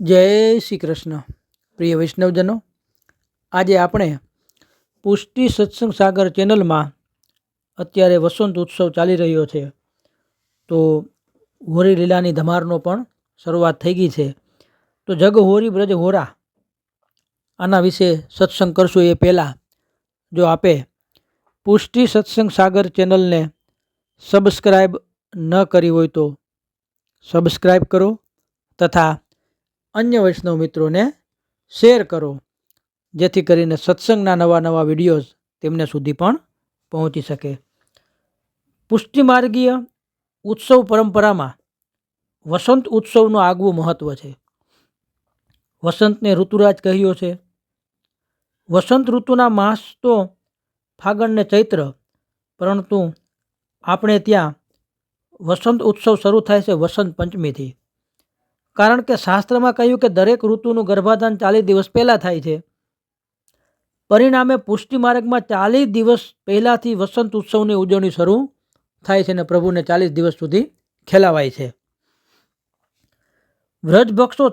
જય શ્રી કૃષ્ણ પ્રિય વૈષ્ણવજનો, આજે આપણે પુષ્ટિ સત્સંગ સાગર ચેનલમાં અત્યારે વસંત ઉત્સવ ચાલી રહ્યો છે. તો હોરી લીલાની ધમારનો પણ શરૂઆત થઈ ગઈ છે. તો જગ હોરી બ્રજ હોરા, આના વિશે સત્સંગ કરશું એ પહેલાં. જો આપે પુષ્ટિ સત્સંગ સાગર ચેનલને સબસ્ક્રાઈબ ન કરી હોય તો સબસ્ક્રાઈબ કરો તથા અન્ય વૈષ્ણવ મિત્રોને શેર કરો, જેથી કરીને સત્સંગના નવા નવા વિડીયોઝ તેમને સુધી પણ પહોંચી શકે. પુષ્ટિમાર્ગીય ઉત્સવ પરંપરામાં વસંત ઉત્સવનું આગવું મહત્ત્વ છે. વસંતને ઋતુરાજ કહ્યો છે. વસંત ઋતુના માસ તો ફાગણને ચૈત્ર, પરંતુ આપણે ત્યાં વસંત ઉત્સવ શરૂ થાય છે વસંત પંચમીથી. કારણ કે શાસ્ત્રમાં કહ્યું કે દરેક ઋતુનું ગર્ભાધાન ચાલીસ દિવસ પહેલાં થાય છે. પરિણામે પુષ્ટિ માર્ગમાં ચાલીસ દિવસ પહેલાંથી વસંત ઉત્સવની ઉજવણી શરૂ થાય છે અને પ્રભુને ચાલીસ દિવસ સુધી ખેલાવાય છે. વ્રજભક્તો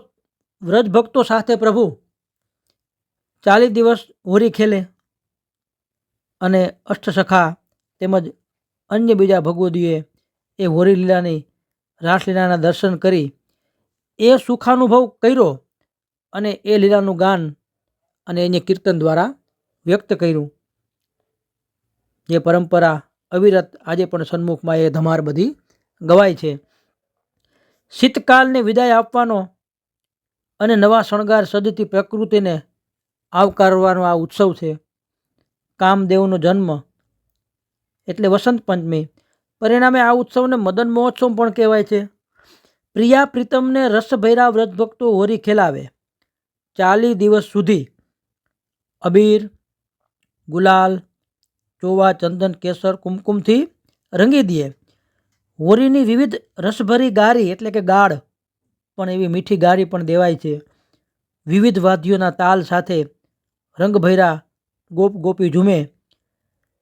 વ્રજભક્તો સાથે પ્રભુ ચાલીસ દિવસ હોરી ખેલે અને અષ્ટસખા તેમજ અન્ય બીજા ભગવદીએ એ હોરી લીલાની રાસલીલાના દર્શન કરી એ સુખાનુભવ કર્યો અને એ લીલાનું ગાન અને એને કીર્તન દ્વારા વ્યક્ત કર્યું. જે પરંપરા અવિરત આજે પણ સન્મુખમાં એ ધમાર બધી ગવાય છે. શીતકાલને વિદાય આપવાનો અને નવા શણગાર સજતી પ્રકૃતિને આવકારવાનો આ ઉત્સવ છે. કામદેવનો જન્મ એટલે વસંત પંચમી. પરિણામે આ ઉત્સવને મદન મહોત્સવ પણ કહેવાય છે. પ્રિયા પ્રીતમને રસભૈરા વ્રત ભક્તો હોરી ખેલાવે. ચાલી દિવસ સુધી અબીર, ગુલાલ, ચોવા, ચંદન, કેસર, કુમકુમથી રંગી દે. હોરીની વિવિધ રસભરી ગારી એટલે કે ગાળ પણ એવી મીઠી ગારી પણ દેવાય છે. વિવિધ વાદ્યોના તાલ સાથે રંગભૈરા ગોપ ગોપી ઝૂમે.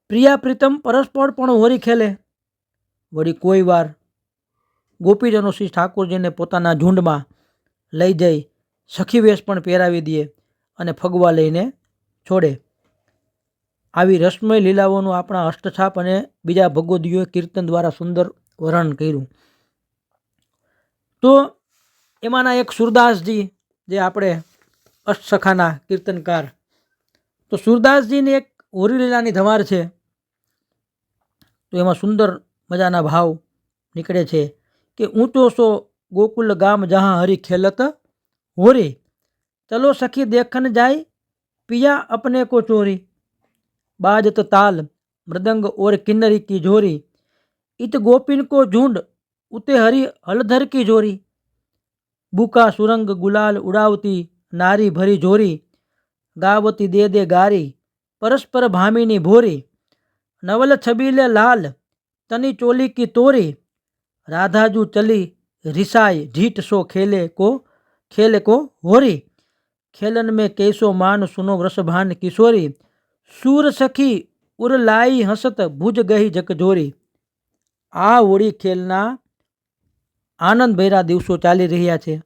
પ્રિયા પ્રીતમ પરસ્પર પણ હોરી ખેલે. વળી કોઈ વાર ગોપીજનો શ્રી ઠાકોરજીને પોતાના ઝુંડમાં લઈ જઈ સખી વેશ પણ પહેરાવી દે અને ફગવા લઈને છોડે. આવી રસમય લીલાઓનું આપણા અષ્ટછાપ અને બીજા ભગવદીઓએ કીર્તન દ્વારા સુંદર વર્ણન કર્યું. તો એમાંના એક સુરદાસજી જે આપણે અષ્ટસખાના કીર્તનકાર. તો સુરદાસજીની એક હોરીલીલાની ધમાર છે. તો એમાં સુંદર મજાના ભાવ નીકળે છે. કે सो गोकुल गाम जहाँ हरी खेलत हो रे चलो सखी देखन जाय पिया अपने को चोरी बाजत ताल मृदंग और किन्नरी की झोरी इत गोपिन को झुंड उते हरी हलधर की झोरी बुका सुरंग गुलाल उड़ावती नारी भरी झोरी गावती दे दे गारी परस्पर भामिनी भोरी नवल छबीले लाल तनी चोली की तोरी राधाजू चली रिसाई ढीठ सो खेले को खेले को होरी खेलन में कैसो मान सुनो वृषभान किशोरी सूर सखी उर लाई हसत भुज गई જકજોરી આ હોળી ખેલના આનંદભેરા દિવસો ચાલી રહ્યા છે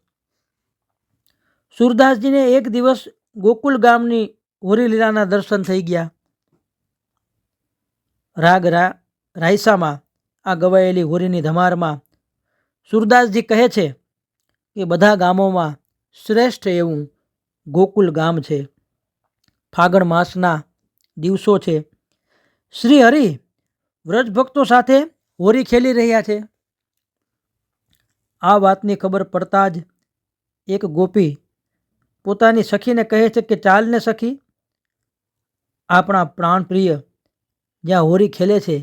સુરદાસજીને એક દિવસ ગોકુલ ગામની હોરી લીલાના દર્શન થઈ ગયા રાગ રા રાયસામાં આ ગવાયેલી હોરીની ધમારમાં સુરદાસજી કહે છે કે બધા ગામોમાં શ્રેષ્ઠ એવું ગોકુલ ગામ છે. ફાગણ માસના દિવસો છે. શ્રી હરિ વ્રજભક્તો સાથે હોરી ખેલી રહ્યા છે. આ વાતની ખબર પડતા જ એક ગોપી પોતાની સખીને કહે છે કે ચાલને સખી, આપણા પ્રાણપ્રિય જ્યાં હોરી ખેલે છે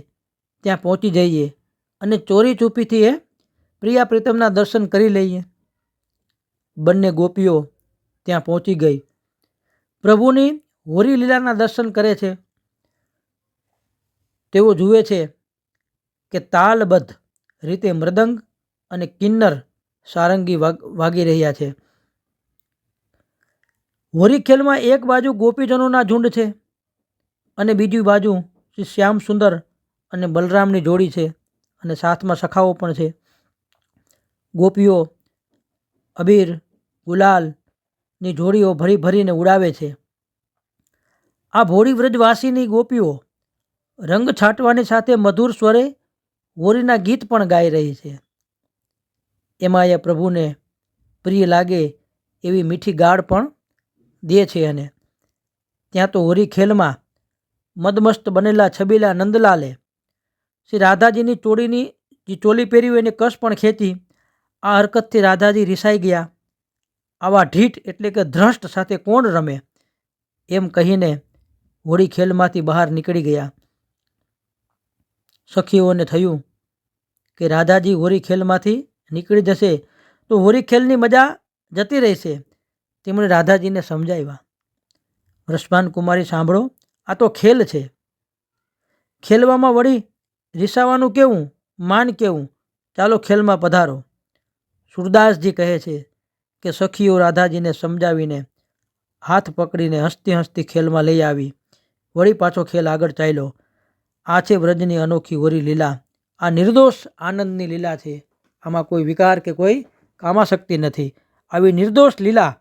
ત્યાં પહોંચી જઈએ અને ચોરી ચૂપીથી એ પ્રિયા પ્રીતમના દર્શન કરી લઈએ. બંને ગોપીઓ ત્યાં પહોંચી ગઈ. પ્રભુની હોરી લીલાના દર્શન કરે છે. તેઓ જુએ છે કે તાલબદ્ધ રીતે મૃદંગ અને કિન્નર સારંગી વાગી રહ્યા છે. હોરી ખેલમાં એક બાજુ ગોપીજનોના ઝુંડ છે અને બીજી બાજુ શ્રી શ્યામ સુંદર અને બલરામની જોડી છે અને સાથમાં સખાઓ પણ છે. ગોપીઓ, અબીર, ગુલાલની જોડીઓ ભરી ભરીને ઉડાવે છે. આ ભોળી વ્રજવાસીની ગોપીઓ રંગ છાંટવાની સાથે મધુર સ્વરે હોરીના ગીત પણ ગાઈ રહી છે. એમાં એ પ્રભુને પ્રિય લાગે એવી મીઠી ગાળ પણ દે છે અને ત્યાં તો હોરી ખેલમાં મદમસ્ત બનેલા છબીલા નંદલાલે શ્રી રાધાજીની ચોળીની જે ચોલી પહેરી હોય એને કસ પણ ખેંચી, આ હરકતથી રાધાજી રિસાઈ ગયા. આવા ઢીઠ એટલે કે ધ્રષ્ટ સાથે કોણ રમે? એમ કહીને હોળી ખેલમાંથી બહાર નીકળી ગયા. સખીઓને થયું કે રાધાજી હોળી ખેલમાંથી નીકળી જશે તો હોળી ખેલની મજા જતી રહેશે. તેમણે રાધાજીને સમજાવ્યા. વૃષ્માન કુમારી, સાંભળો, આ તો ખેલ છે. ખેલવામાં વળી રીસાવાનું કેવું? માન કેવું? ચાલો ખેલમાં પધારો. સુરદાસજી કહે છે કે સખીઓ રાધાજીને સમજાવીને હાથ પકડીને હસતી હસતી ખેલમાં લઈ આવી. વળી પાછો ખેલ આગળ ચાલ્યો. આ છે વ્રજની અનોખી હોરી લીલા. આ નિર્દોષ આનંદની લીલા છે. આમાં કોઈ વિકાર કે કોઈ કામાશક્તિ નથી. આવી નિર્દોષ લીલા.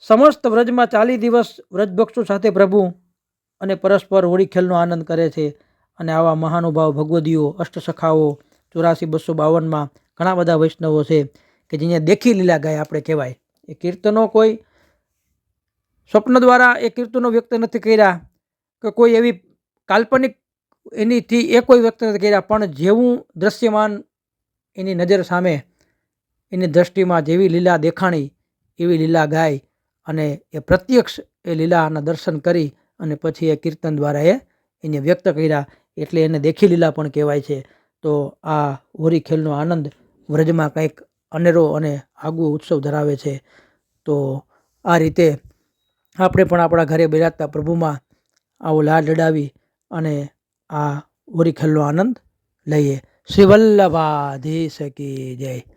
સમસ્ત વ્રજમાં ચાલી દિવસ વ્રજભક્ષો સાથે પ્રભુ અને પરસ્પર હોળી ખેલનો આનંદ કરે છે. અને આવા મહાનુભાવ ભગવદીઓ, અષ્ટસખાઓ, ચોરાસી બસો બાવનમાં ઘણા બધા વૈષ્ણવો છે કે જેને દેખી લીલા ગાય આપણે કહેવાય. એ કીર્તનો કોઈ સ્વપ્ન દ્વારા એ કીર્તનો વ્યક્ત નથી કર્યા કે કોઈ એવી કાલ્પનિક એનીથી એ કોઈ વ્યક્ત નથી કર્યા, પણ જેવું દ્રશ્યમાન એની નજર સામે, એની દ્રષ્ટિમાં જેવી લીલા દેખાણી, એવી લીલા ગાય અને એ પ્રત્યક્ષ એ લીલાના દર્શન કરી અને પછી એ કીર્તન દ્વારા એ એને વ્યક્ત કર્યા. એટલે એને દેખી લીલા પણ કહેવાય છે. તો આ હોરીખેલનો આનંદ વ્રજમાં કંઈક અનેરો અને આગવો ઉત્સવ ધરાવે છે. તો આ રીતે આપણે પણ આપણા ઘરે બિરાજતા પ્રભુમાં આવો લાડ લડાવી અને આ હોરીખેલનો આનંદ લઈએ. શ્રી વલ્લભાધીશ કી જય.